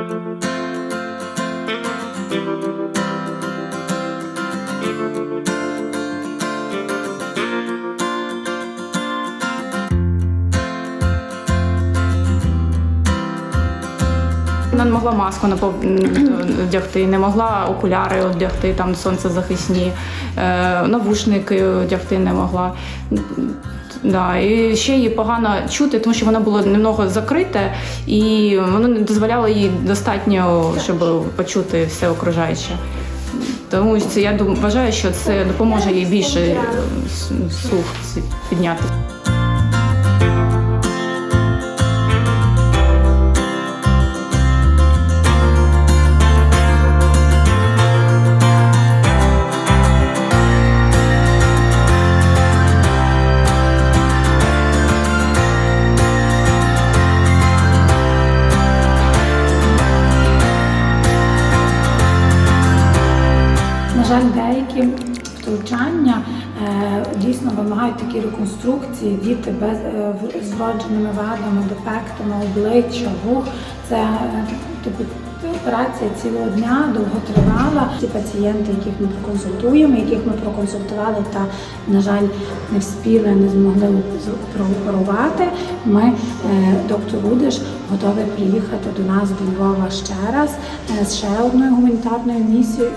Вона не могла маску одягти, не могла окуляри одягти, там сонцезахисні, е, навушники одягти не могла. Да, і ще її погано чути, тому що воно було немного закрите, і воно не дозволяло їй достатньо, щоб почути все окружаюче. Тому це я дум- вважаю, що це допоможе їй більше слух підняти. Деякі втручання е, дійсно вимагають такі реконструкції. Діти без е, з вродженими вадами, дефектами, обличчя, вух. Це типу операція цілого дня, довготривала. Ті пацієнти, яких ми проконсультуємо, яких ми проконсультували та, на жаль, не вспіли, не змогли прооперувати. Ми, доктор Рудиш, готові приїхати до нас до Львова ще раз з ще одною гуманітарною місією.